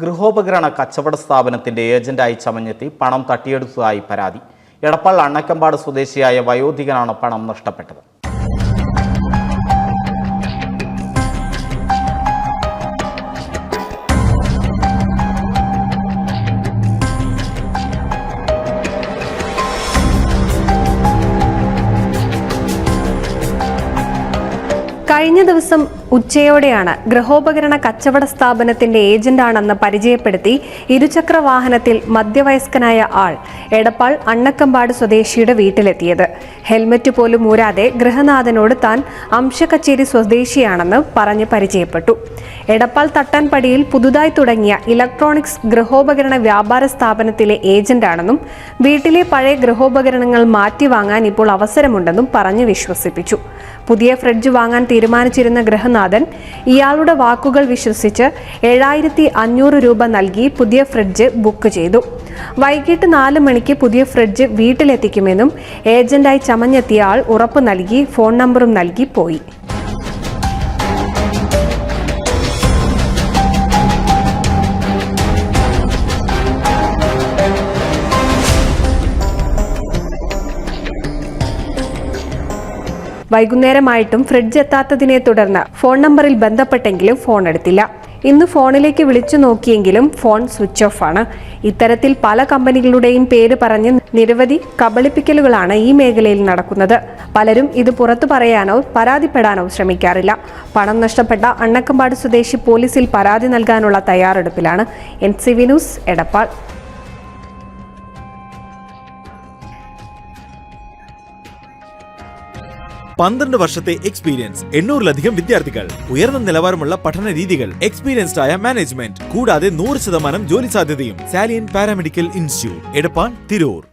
ഗൃഹോപകരണ കച്ചവട സ്ഥാപനത്തിന്റെ ഏജന്റായി ചമഞ്ഞെത്തി പണം തട്ടിയെടുത്തതായി പരാതി. എടപ്പാൾ അണ്ണക്കമ്പാട് സ്വദേശിയായ വയോധികനാണ് പണം നഷ്ടപ്പെട്ടത്. കഴിഞ്ഞ ദിവസം ഉച്ചയോടെയാണ് ഗൃഹോപകരണ കച്ചവട സ്ഥാപനത്തിന്റെ ഏജന്റാണെന്ന് പരിചയപ്പെടുത്തി ഇരുചക്ര വാഹനത്തിൽ മധ്യവയസ്കനായ ആൾ എടപ്പാൾ അണ്ണക്കമ്പാട് സ്വദേശിയുടെ വീട്ടിലെത്തിയത്. ഹെൽമറ്റ് പോലും ഊരാതെ ഗൃഹനാഥനോട് താൻ അംശക്കച്ചേരി സ്വദേശിയാണെന്ന് പറഞ്ഞ് പരിചയപ്പെട്ടു. എടപ്പാൾ തട്ടാൻപടിയിൽ പുതുതായി തുടങ്ങിയ ഇലക്ട്രോണിക്സ് ഗൃഹോപകരണ വ്യാപാര സ്ഥാപനത്തിലെ ഏജന്റാണെന്നും വീട്ടിലെ പഴയ ഗൃഹോപകരണങ്ങൾ മാറ്റി വാങ്ങാൻ ഇപ്പോൾ അവസരമുണ്ടെന്നും പറഞ്ഞ് വിശ്വസിപ്പിച്ചു. പുതിയ ഫ്രിഡ്ജ് വാങ്ങാൻ തീരുമാനിച്ചിരുന്ന ഗൃഹനാഥൻ ഇയാളുടെ വാക്കുകൾ വിശ്വസിച്ച് ഏഴായിരത്തി അഞ്ഞൂറ് രൂപ നൽകി പുതിയ ഫ്രിഡ്ജ് ബുക്ക് ചെയ്തു. വൈകിട്ട് നാല് മണിക്ക് പുതിയ ഫ്രിഡ്ജ് വീട്ടിലെത്തിക്കുമെന്നും ഏജന്റായി ചമഞ്ഞെത്തിയ ആൾ ഉറപ്പ് നൽകി ഫോൺ നമ്പറും നൽകി പോയി. വൈകുന്നേരമായിട്ടും ഫ്രിഡ്ജ് എത്താത്തതിനെ തുടർന്ന് ഫോൺ നമ്പറിൽ ബന്ധപ്പെട്ടെങ്കിലും ഫോൺ എടുത്തില്ല. ഇന്ന് ഫോണിലേക്ക് വിളിച്ചു നോക്കിയെങ്കിലും ഫോൺ സ്വിച്ച് ഓഫ് ആണ്. ഇത്തരത്തിൽ പല കമ്പനികളുടെയും പേര് പറഞ്ഞ് നിരവധി കബളിപ്പിക്കലുകളാണ് ഈ മേഖലയിൽ നടക്കുന്നത്. പലരും ഇത് പുറത്തു പറയാനോ പരാതിപ്പെടാനോ ശ്രമിക്കാറില്ല. പണം നഷ്ടപ്പെട്ട അണ്ണക്കമ്പാട് സ്വദേശി പോലീസിൽ പരാതി നൽകാനുള്ള തയ്യാറെടുപ്പിലാണ്. N C V news Edappal. പന്ത്രണ്ട് വർഷത്തെ എക്സ്പീരിയൻസ് എണ്ണൂറിലധികം വിദ്യാർത്ഥികൾ. ഉയർന്ന നിലവാരമുള്ള പഠന രീതികൾ. എക്സ്പീരിയൻസ്ഡ് ആയ മാനേജ്മെന്റ് കൂടാതെ നൂറ് ശതമാനം ജോലി സാധ്യതയും. Salian paramedical institute Edappal Tirur.